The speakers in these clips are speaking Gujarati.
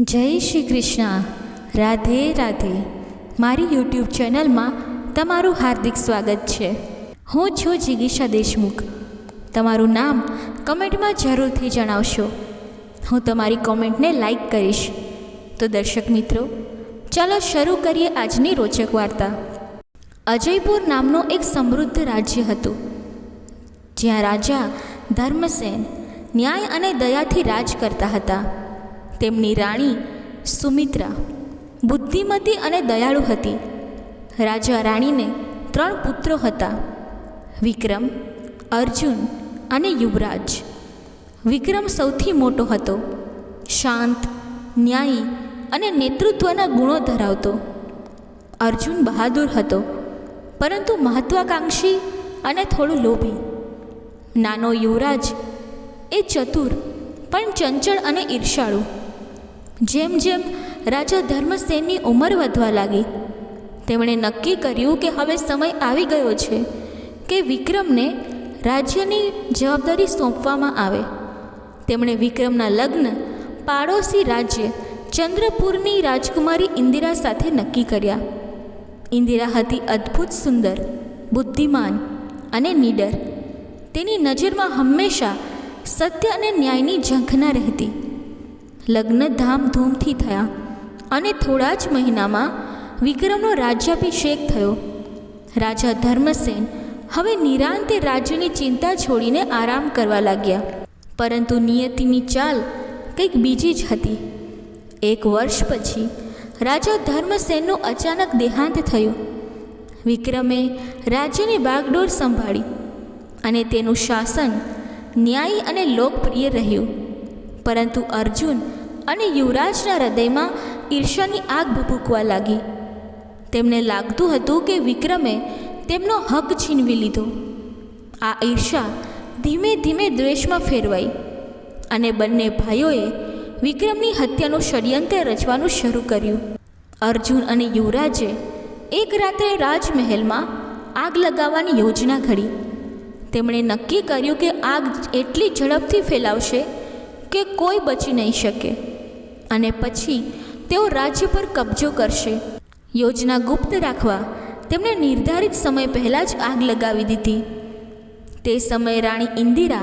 જય શ્રી કૃષ્ણ. રાધે રાધે. મારી યુટ્યુબ ચેનલમાં તમારું હાર્દિક સ્વાગત છે. હું છું જિગીશા દેશમુખ. તમારું નામ કમેન્ટમાં જરૂરથી જણાવશો. હું તમારી કોમેન્ટને લાઈક કરીશ. તો દર્શક મિત્રો, ચાલો શરૂ કરીએ આજની રોચક વાર્તા. અજયપુર નામનું એક સમૃદ્ધ રાજ્ય હતું. જ્યાં રાજા ધર્મસેન ન્યાય અને દયાથી રાજ કરતા હતા. તેમની રાણી સુમિત્રા બુદ્ધિમતી અને દયાળુ હતી. રાજા રાણીને ત્રણ પુત્રો હતા. વિક્રમ, અર્જુન અને યુવરાજ. વિક્રમ સૌથી મોટો હતો. શાંત, ન્યાયી અને નેતૃત્વના ગુણો ધરાવતો. અર્જુન બહાદુર હતો, પરંતુ મહત્વાકાંક્ષી અને થોડું લોભી. નાનો યુવરાજ એ ચતુર, પણ ચંચળ અને ઈર્ષાળુ જેમ જેમ રાજા ધર્મસેનની ઉંમર વધવા લાગી, તેમણે નક્કી કર્યું કે હવે સમય આવી ગયો છે કે વિક્રમને રાજ્યની જવાબદારી સોંપવામાં આવે. તેમણે વિક્રમના લગ્ન પાડોશી રાજ્ય ચંદ્રપુરની રાજકુમારી ઇન્દિરા સાથે નક્કી કર્યા. ઇન્દિરા હતી અદ્ભુત સુંદર, બુદ્ધિમાન અને નીડર. તેની નજરમાં હંમેશા સત્ય અને ન્યાયની ઝંખના રહેતી. લગ્ન ધામધૂમથી થયા અને થોડા જ મહિનામાં વિક્રમનો રાજ્યાભિષેક થયો. રાજા ધર્મસેન હવે નિરાંતે રાજ્યની ચિંતા છોડીને આરામ કરવા લાગ્યા. પરંતુ નિયતિની ચાલ કંઈક બીજી જ હતી. એક વર્ષ પછી રાજા ધર્મસેનનું અચાનક દેહાંત થયું. વિક્રમે રાજ્યની બાગડોર સંભાળી અને તેનું શાસન ન્યાયી અને લોકપ્રિય રહ્યું. પરંતુ અર્જુન અને યુવરાજના હૃદયમાં ઈર્ષાની આગ ભભૂકવા લાગી. તેમને લાગતું હતું કે વિક્રમે તેમનો હક છીનવી લીધો. આ ઈર્ષા ધીમે ધીમે દ્વેષમાં ફેરવાઈ અને બંને ભાઈઓએ વિક્રમની હત્યાનું ષડયંત્ર રચવાનું શરૂ કર્યું. અર્જુન અને યુવરાજે એક રાત્રે રાજમહેલમાં આગ લગાવવાની યોજના ઘડી. તેમણે નક્કી કર્યું કે આગ એટલી ઝડપથી ફેલાવશે કે કોઈ બચી નહીં શકે. અને પછી તેઓ રાજ્ય પર કબજો કરશે. યોજના ગુપ્ત રાખવા તેમણે નિર્ધારિત સમય પહેલાં જ આગ લગાવી દીધી. તે સમયે રાણી ઇન્દિરા,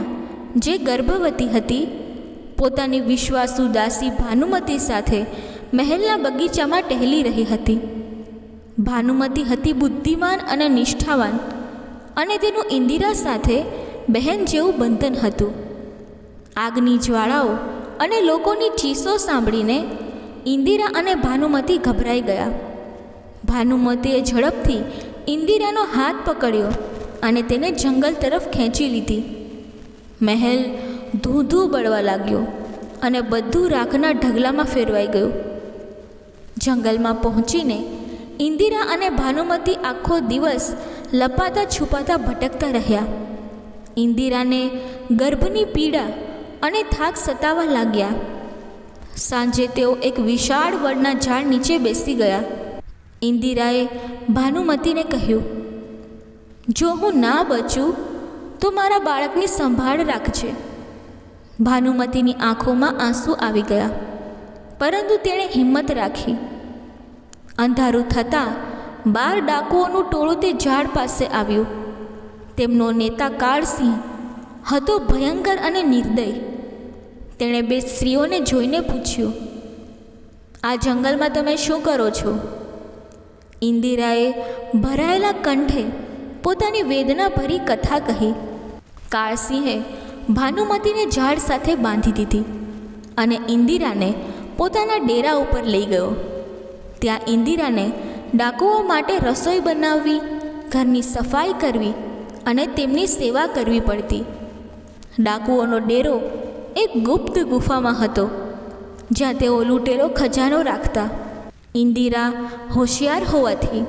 જે ગર્ભવતી હતી, પોતાની વિશ્વાસુ દાસી ભાનુમતી સાથે મહેલના બગીચામાં ટહેલી રહી હતી. ભાનુમતી હતી બુદ્ધિમાન અને નિષ્ઠાવાન અને તેનું ઇન્દિરા સાથે બહેન જેવું બંધન હતું. આગની જ્વાળાઓ અને લોકોની ચીસો સાંભળીને ઇન્દિરા અને ભાનુમતી ગભરાઈ ગયા. ભાનુમતીએ ઝડપથી ઇન્દિરાનો હાથ પકડ્યો અને તેને જંગલ તરફ ખેંચી લીધી. મહેલ ધૂ ધૂ બળવા લાગ્યો અને બધું રાખના ઢગલામાં ફેરવાઈ ગયું. જંગલમાં પહોંચીને ઇન્દિરા અને ભાનુમતી આખો દિવસ લપાતા છુપાતા ભટકતા રહ્યા. ઇન્દિરાને ગર્ભની પીડા અને થાક સતાવા લાગ્યા. સાંજે તેઓ એક વિશાળ વડના ઝાડ નીચે બેસી ગયા. ઇન્દિરાએ ભાનુમતીને કહ્યું, જો હું ના બચું, તો મારા બાળકની સંભાળ રાખજે. ભાનુમતીની આંખોમાં આંસુ આવી ગયા, પરંતુ તેણે હિંમત રાખી. અંધારું થતાં બાર ડાકુઓનું ટોળું તે ઝાડ પાસે આવ્યું. તેમનો નેતા કાળસિંહ હતો ભયંકર અને નિર્દય. તેણે બે સ્ત્રીઓને જોઈને પૂછ્યું, આ જંગલમાં તમે શું કરો છો? ઇન્દિરાએ ભરાયેલા કંઠે પોતાની વેદનાભરી કથા કહી, કાળસિંહે ભાનુમતીને ઝાડ સાથે બાંધી દીધી અને ઇન્દિરાને પોતાના ડેરા ઉપર લઈ ગયો. ત્યાં ઇન્દિરાને ડાકુઓ માટે રસોઈ બનાવવી, ઘરની સફાઈ કરવી અને તેમની સેવા કરવી પડતી. ડાકુઓનો ડેરો એક ગુપ્ત ગુફામાં હતો, જ્યાં તેઓ લૂંટેલો ખજાનો રાખતા. ઇન્દિરા હોશિયાર હોવાથી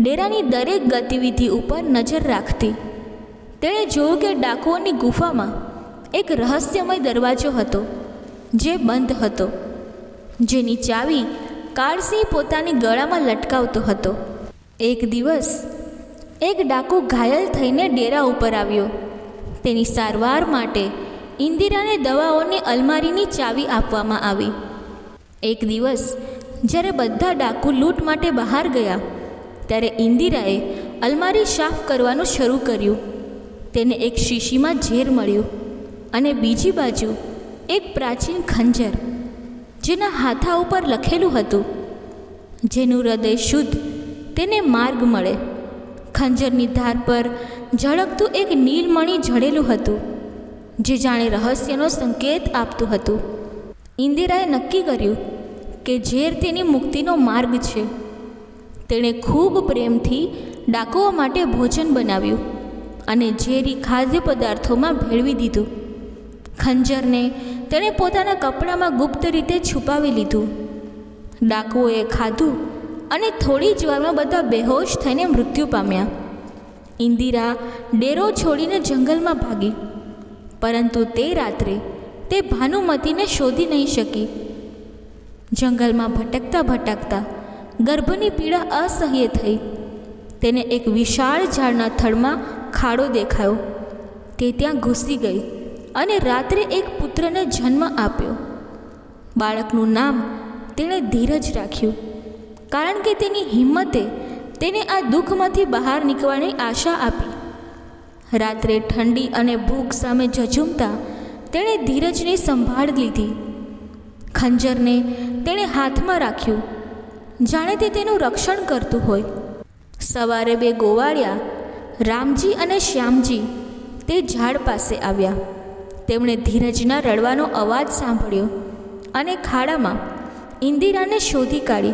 ડેરાની દરેક ગતિવિધિ ઉપર નજર રાખતી. તેણે જોયું કે ડાકુઓની ગુફામાં એક રહસ્યમય દરવાજો હતો, જે બંધ હતો, જેની ચાવી કાળસિંહ પોતાની ગળામાં લટકાવતો હતો. એક દિવસ એક ડાકુ ઘાયલ થઈને ડેરા ઉપર આવ્યો. તેની સારવાર માટે ઇન્દિરાને દવાઓની અલમારીની ચાવી આપવામાં આવી. એક દિવસ, જ્યારે બધા ડાકુ લૂંટ માટે બહાર ગયા, ત્યારે ઇન્દિરાએ અલમારી સાફ કરવાનું શરૂ કર્યું. તેને એક શીશીમાં ઝેર મળ્યું અને બીજી બાજુ એક પ્રાચીન ખંજર, જેના હાથા ઉપર લખેલું હતું, જેનું હૃદય શુદ્ધ, તેને માર્ગ મળે. ખંજરની ધાર પર ઝળકતું એક નીલમણી જડેલું હતું. જે જાણે રહસ્યનો સંકેત આપતું હતું. ઇન્દિરાએ નક્કી કર્યું કે ઝેર તેની મુક્તિનો માર્ગ છે. તેણે ખૂબ પ્રેમથી ડાકુઓ માટે ભોજન બનાવ્યું અને ઝેરી ખાદ્ય પદાર્થોમાં ભેળવી દીધું. ખંજરને તેણે પોતાના કપડામાં ગુપ્ત રીતે છુપાવી લીધું. ડાકુઓએ ખાધું અને થોડી જ વારમાં બધા બેહોશ થઈને મૃત્યુ પામ્યા. ઇન્દિરા ડેરો છોડીને જંગલમાં ભાગી. પરંતુ તે રાત્રે તે ભાનુમતીને શોધી નહીં શકી. જંગલમાં ભટકતા ભટકતા ગર્ભની પીડા અસહ્ય થઈ. તેને એક વિશાળ ઝાડના થડમાં ખાડો દેખાયો. તે ત્યાં ઘૂસી ગઈ અને રાત્રે એક પુત્રને જન્મ આપ્યો. બાળકનું નામ તેણે ધીરજ રાખ્યું, કારણ કે તેની હિંમતે તેને આ દુઃખમાંથી બહાર નીકળવાની આશા આપી. રાત્રે ઠંડી અને ભૂખ સામે ઝઝૂમતા તેણે ધીરજની સંભાળ લીધી. ખંજરને તેણે હાથમાં રાખ્યું. જાણે તે તેનું રક્ષણ કરતું હોય. સવારે બે ગોવાળિયા, રામજી અને શ્યામજી, તે ઝાડ પાસે આવ્યા. તેમણે ધીરજના રડવાનો અવાજ સાંભળ્યો અને ખાડામાં ઇન્દિરાને શોધી કાઢી.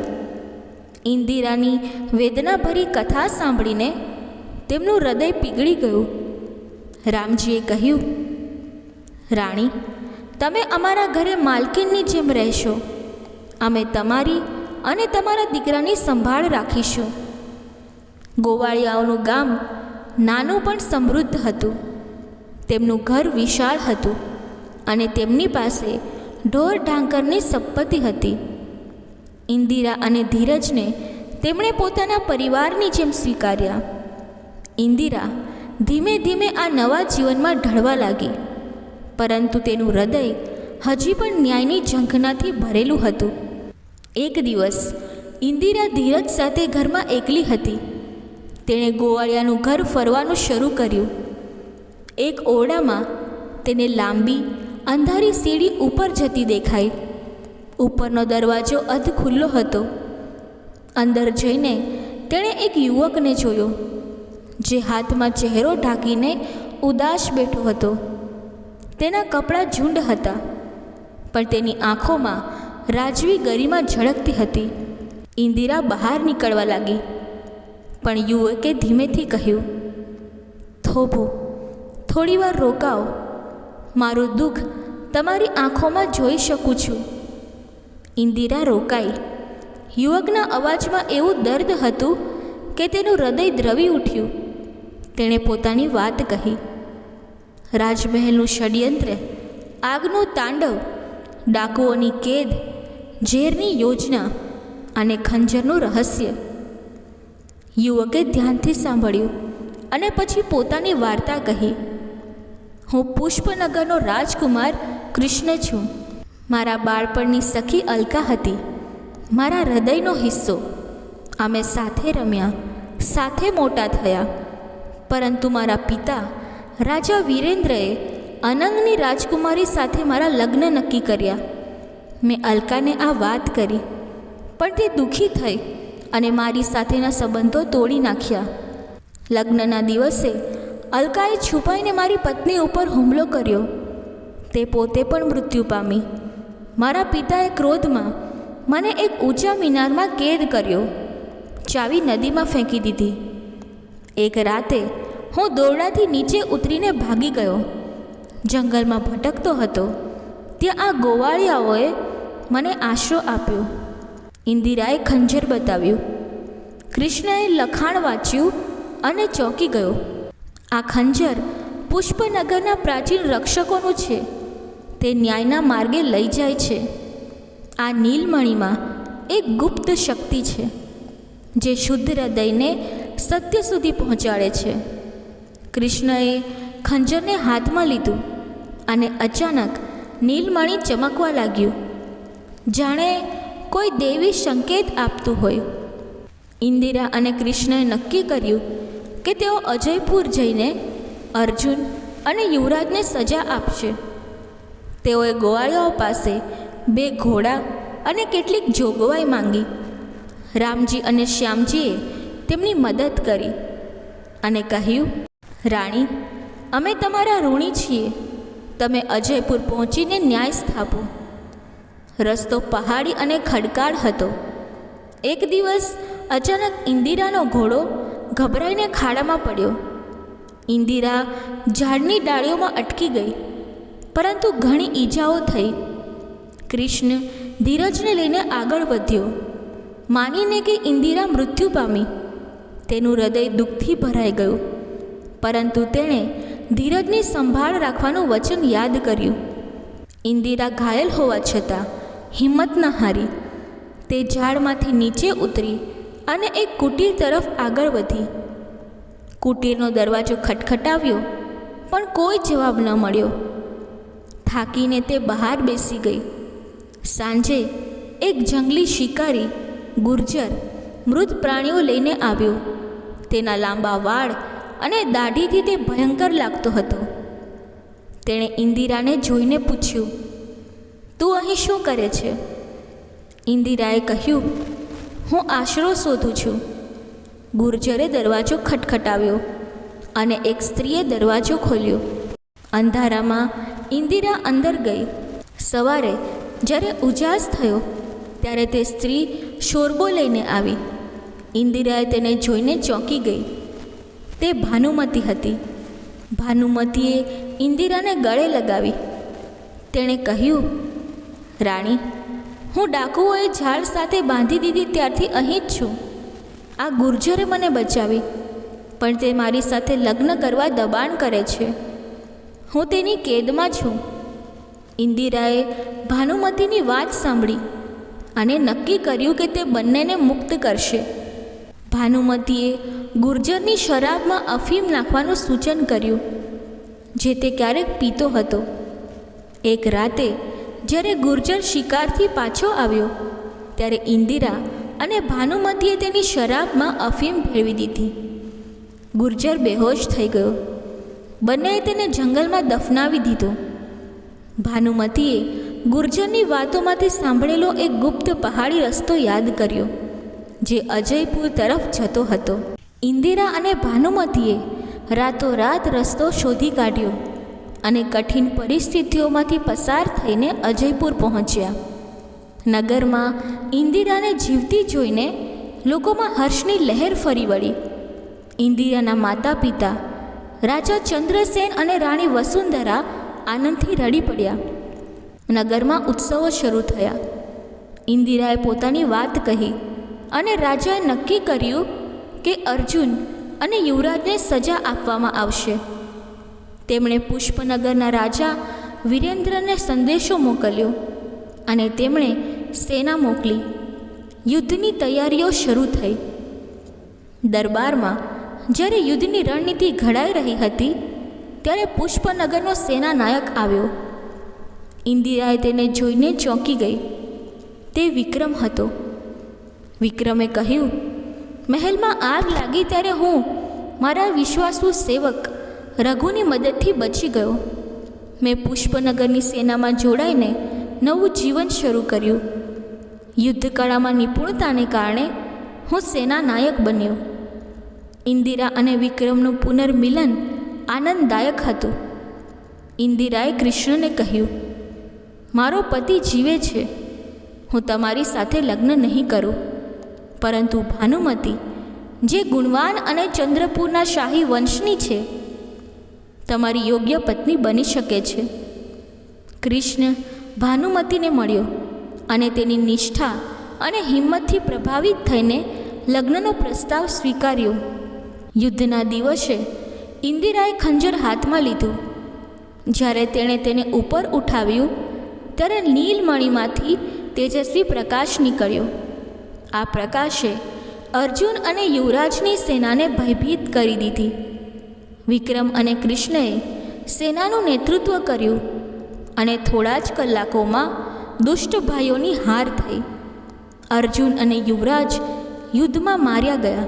ઇન્દિરાની વેદનાભરી કથા સાંભળીને તેમનું હૃદય પીગળી ગયું. રામજીએ કહ્યું, રાણી, તમે અમારા ઘરે માલકીનની જેમ રહેશો. અમે તમારી અને તમારા દીકરાની સંભાળ રાખીશું. ગોવાળિયાઓનું ગામ નાનું પણ સમૃદ્ધ હતું. તેમનું ઘર વિશાળ હતું અને તેમની પાસે ઢોર ઢાંકરની સંપત્તિ હતી. ઇન્દિરા અને ધીરજને તેમણે પોતાના પરિવારની જેમ સ્વીકાર્યા. ઇન્દિરા ધીમે ધીમે આ નવા જીવનમાં ઢળવા લાગી. પરંતુ તેનું હૃદય હજી પણ ન્યાયની ઝંખનાથી ભરેલું હતું. એક દિવસ ઇન્દિરા ધીરજ સાથે ઘરમાં એકલી હતી. તેણે ગોવાળિયાનું ઘર ફરવાનું શરૂ કર્યું. એક ઓરડામાં તેને લાંબી, અંધારી સીડી ઉપર જતી દેખાઈ. ઉપરનો દરવાજો અધ ખુલ્લો હતો. અંદર જઈને તેણે એક યુવકને જોયો. જે હાથમાં ચહેરો ઢાંકીને ઉદાસ બેઠો હતો. તેના કપડાં ઝુંડ હતા, પણ તેની આંખોમાં રાજવી ગરીમાં ઝળકતી હતી. ઇન્દિરા બહાર નીકળવા લાગી, પણ યુવકે ધીમેથી કહ્યું, થોભો, થોડીવાર રોકાઓ. મારું દુઃખ તમારી આંખોમાં જોઈ શકું છું. ઇન્દિરા રોકાઈ. યુવકના અવાજમાં એવું દર્દ હતું કે તેનું હૃદય દ્રવી ઉઠ્યું. તેણે પોતાની વાત કહી. રાજમહેલનું ષડયંત્ર, આગનું તાંડવ, ડાકુઓની કેદ, ઝેરની યોજના અને ખંજરનું રહસ્ય. યુવકે ધ્યાનથી સાંભળ્યું અને પછી પોતાની વાર્તા કહી, હું પુષ્પનગરનો રાજકુમાર કૃષ્ણ છું. મારા બાળપણની સખી અલકા હતી. મારા હૃદયનો હિસ્સો. અમે સાથે રમ્યા, સાથે મોટા થયા. પરંતુ મારા પિતા, રાજા વીરેન્દ્રએ અનંગની રાજકુમારી સાથે મારા લગ્ન નક્કી કર્યા. મેં અલકાને આ વાત કરી, પણ તે દુઃખી થઈ અને મારી સાથેના સંબંધો તોડી નાખ્યા. લગ્નના દિવસે અલકાએ છુપાઈને મારી પત્ની ઉપર હુમલો કર્યો. તે પોતે પણ મૃત્યુ પામી. મારા પિતાએ ક્રોધમાં મને એક ઊંચા મિનારમાં કેદ કર્યો. ચાવી નદીમાં ફેંકી દીધી. એક રાતે હું દોરડાથી નીચે ઉતરીને ભાગી ગયો. જંગલમાં ભટકતો હતો. ત્યાં આ ગોવાળિયાઓએ મને આશરો આપ્યો. ઇન્દિરાએ ખંજર બતાવ્યું. કૃષ્ણએ લખાણ વાંચ્યું અને ચોંકી ગયો. આ ખંજર પુષ્પનગરના પ્રાચીન રક્ષકોનું છે. તે ન્યાયના માર્ગે લઈ જાય છે. આ નીલમણીમાં એક ગુપ્ત શક્તિ છે, જે શુદ્ધ હૃદયને સત્ય સુધી પહોંચાડે છે. કૃષ્ણએ ખંજરને હાથમાં લીધું અને અચાનક નીલમણી ચમકવા લાગ્યું. જાણે કોઈ દેવી સંકેત આપતું હોય. ઇન્દિરા અને કૃષ્ણએ નક્કી કર્યું કે તેઓ અજયપુર જઈને અર્જુન અને યુવરાજને સજા આપશે. તેઓએ ગોવાળિયાઓ પાસે બે ઘોડા અને કેટલીક જોગવાઈ માંગી. રામજી અને શ્યામજીએ તેમની મદદ કરી અને કહ્યું રાણી, અમે તમારા ઋણી છીએ. તમે અજયપુર પહોંચીને ન્યાય સ્થાપો. રસ્તો પહાડી અને ખડકાળ હતો. એક દિવસ અચાનક ઇન્દિરાનો ઘોડો ગભરાઈને ખાડામાં પડ્યો. ઇન્દિરા ઝાડની ડાળીઓમાં અટકી ગઈ, પરંતુ ઘણી ઈજાઓ થઈ. કૃષ્ણ ધીરજને લઈને આગળ વધ્યો. માનીને કે ઇન્દિરા મૃત્યુ પામી. તેનું હૃદય દુઃખથી ભરાઈ ગયું. પરંતુ તેણે ધીરજની સંભાળ રાખવાનું વચન યાદ કર્યું. ઇન્દિરા ઘાયલ હોવા છતાં હિંમત ન હારી. તે ઝાડમાંથી નીચે ઉતરી અને એક કુટીર તરફ આગળ વધી. કુટીરનો દરવાજો ખટખટાવ્યો, પણ કોઈ જવાબ ન મળ્યો. થાકીને તે બહાર બેસી ગઈ. સાંજે એક જંગલી શિકારી ગુર્જર મૃત પ્રાણીઓ લઈને આવ્યો. તેના લાંબા વાળ અને દાઢીથી તે ભયંકર લાગતો હતો. તેણે ઇન્દિરાને જોઈને પૂછ્યું, તું અહીં શું કરે છે? ઇન્દિરાએ કહ્યું, હું આશરો શોધું છું. ગુર્જરે દરવાજો ખટખટાવ્યો અને એક સ્ત્રીએ દરવાજો ખોલ્યો. અંધારામાં ઇન્દિરા અંદર ગઈ. સવારે જ્યારે ઉજાસ થયો, ત્યારે તે સ્ત્રી શોરબો લઈને આવી. ઇન્દિરાએ તેને જોઈને ચોંકી ગઈ. તે ભાનુમતી હતી. ભાનુમતીએ ઇન્દિરાને ગળે લગાવી. તેણે કહ્યું, રાણી, હું ડાકુઓએ ઝાડ સાથે બાંધી દીધી ત્યારથી અહીં જ છું. આ ગુર્જરે મને બચાવી, પણ તે મારી સાથે લગ્ન કરવા દબાણ કરે છે. હું તેની કેદમાં છું. ઇન્દિરાએ ભાનુમતીની વાત સાંભળી અને નક્કી કર્યું કે તે બંનેને મુક્ત કરશે. ભાનુમતીએ ગુર્જરની શરાબમાં અફીમ નાખવાનું સૂચન કર્યું, જે તે ક્યારેક પીતો હતો. એક રાતે, જ્યારે ગુર્જર શિકારથી પાછો આવ્યો, ત્યારે ઇન્દિરા અને ભાનુમતીએ તેની શરાબમાં અફીમ ભેળવી દીધી. ગુર્જર બેહોશ થઈ ગયો. બંનેએ તેને જંગલમાં દફનાવી દીધો. ભાનુમતીએ ગુર્જરની વાતોમાંથી સાંભળેલો એક ગુપ્ત પહાડી રસ્તો યાદ કર્યો, જે અજયપુર તરફ જતો હતો. ઇન્દિરા અને ભાનુમતીએ રાતોરાત રસ્તો શોધી કાઢ્યો અને કઠિન પરિસ્થિતિઓમાંથી પસાર થઈને અજયપુર પહોંચ્યા. નગરમાં ઇન્દિરાને જીવતી જોઈને લોકોમાં હર્ષની લહેર ફરી વળી. ઇન્દિરાના માતા પિતા રાજા ચંદ્રસેન અને રાણી વસુંધરા આનંદથી રડી પડ્યા. નગરમાં ઉત્સવો શરૂ થયા. ઇન્દિરાએ પોતાની વાત કહી અને રાજાએ નક્કી કર્યું કે અર્જુન અને યુવરાજને સજા આપવામાં આવશે. તેમણે પુષ્પનગરના રાજા વિરેન્દ્રને સંદેશો મોકલ્યો અને તેમણે સેના મોકલી. યુદ્ધની તૈયારીઓ શરૂ થઈ. દરબારમાં જ્યારે યુદ્ધની રણનીતિ ઘડાઈ રહી હતી, ત્યારે પુષ્પનગરનો સેનાનાયક આવ્યો. ઇન્દિરાએ તેને જોઈને ચોંકી ગઈ. તે વિક્રમ હતો. વિક્રમે કહ્યું મહેલમાં આગ લાગી ત્યારે હું, મારા વિશ્વાસુ સેવક, રઘુની મદદથી બચી ગયો. મેં પુષ્પનગરની સેનામાં જોડાઈને નવું જીવન શરૂ કર્યું. યુદ્ધકળામાં નિપુણતાને કારણે હું સેના નાયક બન્યો. ઇન્દિરા અને વિક્રમનું પુનર્મિલન આનંદદાયક હતું. ઇન્દિરાએ કૃષ્ણને કહ્યું, મારો પતિ જીવે છે. હું તમારી સાથે લગ્ન નહીં કરું. પરંતુ ભાનુમતી, જે ગુણવાન અને ચંદ્રપુરના શાહી વંશની છે, તમારી યોગ્ય પત્ની બની શકે છે. કૃષ્ણ ભાનુમતીને મળ્યો અને તેની નિષ્ઠા અને હિંમતથી પ્રભાવિત થઈને લગ્નનો પ્રસ્તાવ સ્વીકાર્યો. યુદ્ધના દિવસે ઇન્દિરાએ ખંજર હાથમાં લીધું. જ્યારે તેણે તેને ઉપર ઉઠાવ્યું, ત્યારે નીલમણીમાંથી તેજસ્વી પ્રકાશ નીકળ્યો. આ પ્રકાશે અર્જુન અને યુવરાજની સેનાને ભયભીત કરી દીધી. વિક્રમ અને કૃષ્ણએ સેનાનું નેતૃત્વ કર્યું અને થોડા જ કલાકોમાં દુષ્ટ ભાઈઓની હાર થઈ. અર્જુન અને યુવરાજ યુદ્ધમાં માર્યા ગયા.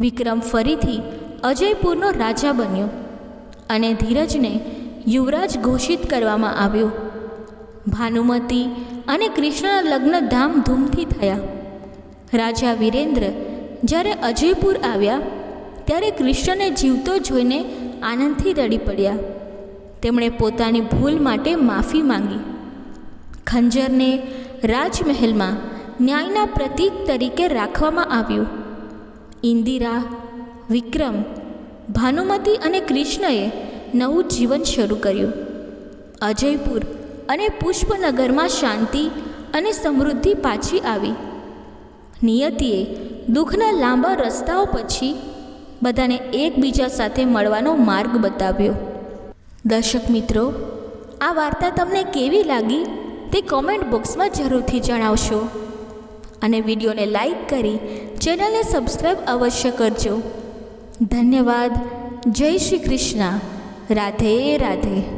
વિક્રમ ફરીથી અજયપુરનો રાજા બન્યો અને ધીરજને યુવરાજ ઘોષિત કરવામાં આવ્યો. ભાનુમતી અને કૃષ્ણના લગ્ન ધામધૂમથી થયા. રાજા વિરેન્દ્ર જ્યારે અજયપુર આવ્યા, ત્યારે કૃષ્ણને જીવતો જોઈને આનંદથી રડી પડ્યા. તેમણે પોતાની ભૂલ માટે માફી માંગી. ખંજરને રાજમહેલમાં ન્યાયના પ્રતીક તરીકે રાખવામાં આવ્યું. ઇન્દિરા, વિક્રમ, ભાનુમતી અને કૃષ્ણએ નવું જીવન શરૂ કર્યું. અજયપુર અને પુષ્પનગરમાં શાંતિ અને સમૃદ્ધિ પાછી આવી. નિયતિએ દુઃખના લાંબા રસ્તાઓ પછી બધાને એકબીજા સાથે મળવાનો માર્ગ બતાવ્યો. દર્શક મિત્રો, આ વાર્તા તમને કેવી લાગી તે કોમેન્ટ બોક્સમાં જરૂરથી જણાવશો. અને વિડીયોને લાઈક કરી ચેનલને સબસ્ક્રાઈબ અવશ્ય કરજો. ધન્યવાદ. જય શ્રી કૃષ્ણ. રાધે રાધે.